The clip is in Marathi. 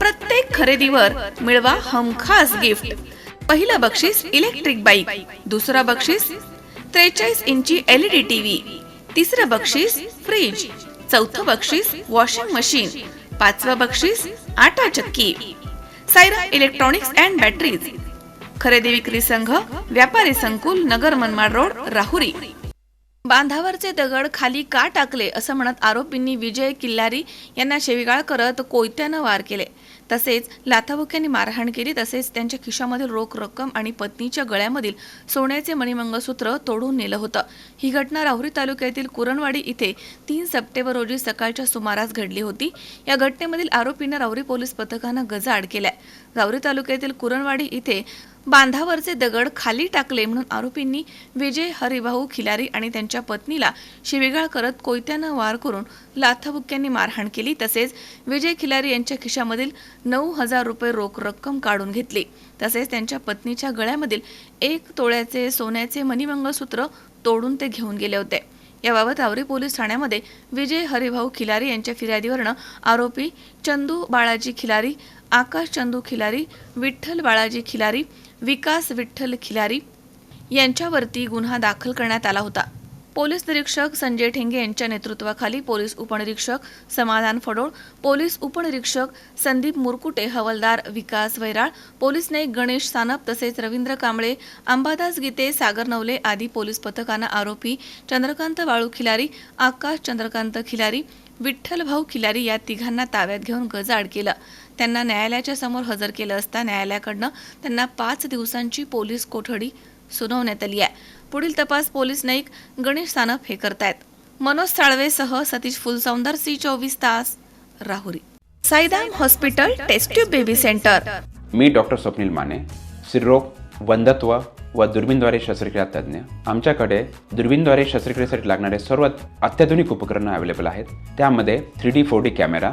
प्रत्येक खरेदीवर मिळवा हमखास गिफ्ट. पहिलं बक्षीस इलेक्ट्रिक बाईक दुसरं बक्षीस त्रेचाळीस इंची एलईडी टीव्ही तिसरं बक्षीस फ्रीज चौथं बक्षीस वॉशिंग मशीन पाचवं बक्षीस आटा चक्की. Saira electronics and batteries. खरेदी विक्री संघ व्यापारी संकुल नगर मनमाड रोड राहुरी. बांधावरचे दगड खाली का टाकले असं म्हणत आरोपींनी विजय किल्लारी यांना शेविगाळ करत कोयत्यानं वार केले. तसेच लाथाबुक्यांनी मारहाण केली तसेच त्यांच्या खिशामधील रोख रक्कम आणि पत्नीच्या गळ्यामधील सोन्याचे मणिमंगळसूत्र तोडून नेलं होतं. ही घटना राहुरी तालुक्यातील कुरणवाडी इथे तीन सप्टेंबर रोजी सकाळच्या सुमारास घडली होती. या घटनेमधील आरोपींना राहुरी पोलीस पथकानं गजाआड केलाय. राहुरी तालुक्यातील कुरणवाडी इथे बांधावरचे दगड खाली टाकले म्हणून आरोपींनी विजय हरिभाऊ खिलारी आणि त्यांच्या पत्नीला शिवीगाळ करत कोयत्यानं वार करून लाथाबुक्यांनी मारहाण केली. तसेच विजय खिलारी यांच्या खिशामधील नऊ हजार रुपये रोख रक्कम काढून घेतली. तसेच त्यांच्या पत्नीच्या गळ्यामधील एक तोळ्याचे सोन्याचे मणिमंगळसूत्र तोडून ते घेऊन गेले होते. याबाबत आवरी पोलीस ठाण्यामध्ये विजय हरिभाऊ खिलारी यांच्या फिर्यादीवरनं आरोपी चंदू बाळाजी खिलारी आकाश चंदू खिलारी विठ्ठल बाळाजी खिलारी विकास विठ्ठल खिलारी यांच्यावरती गुन्हा दाखल करण्यात आला होता. पोलीस निरीक्षक संजय ठेंगे यांच्या नेतृत्वाखाली पोलीस उपनिरीक्षक समाधान फडोळ पोलीस उपनिरीक्षक संदीप मुरकुटे हवालदार विकास वैराळ पोलीस नाईक गणेश सानप तसेच रवींद्र कांबळे अंबादास गीते सागर नवले आदी पोलीस पथकानं आरोपी चंद्रकांत वाळू खिलारी आकाश चंद्रकांत खिलारी विठ्ठल भाऊ खिलारी या तिघांना ताब्यात घेऊन गजाड केलं. त्यांना न्यायालयाच्या समोर हजर केलं असता न्यायालयाकडनं त्यांना पाच दिवसांची पोलीस कोठडी सुनावण्यात आली आहे. पुढील तपास पोलीस नाईक गणेश सानप हे करतायत. मनोज साळवेसह सतीश फुलसौंदर सी चोवीस तास Rahuri. Saidam hospital test tube baby centre. मी डॉक्टर स्वप्नील माने स्त्रीरोग वंधत्व व दुर्बीनद्वारे शस्त्रक्रिया तज्ज्ञ. आमच्याकडे दुर्बीनद्वारे शस्त्रक्रियेसाठी लागणारे सर्व अत्याधुनिक उपकरणं अवेलेबल आहेत. त्यामध्ये three D four D camera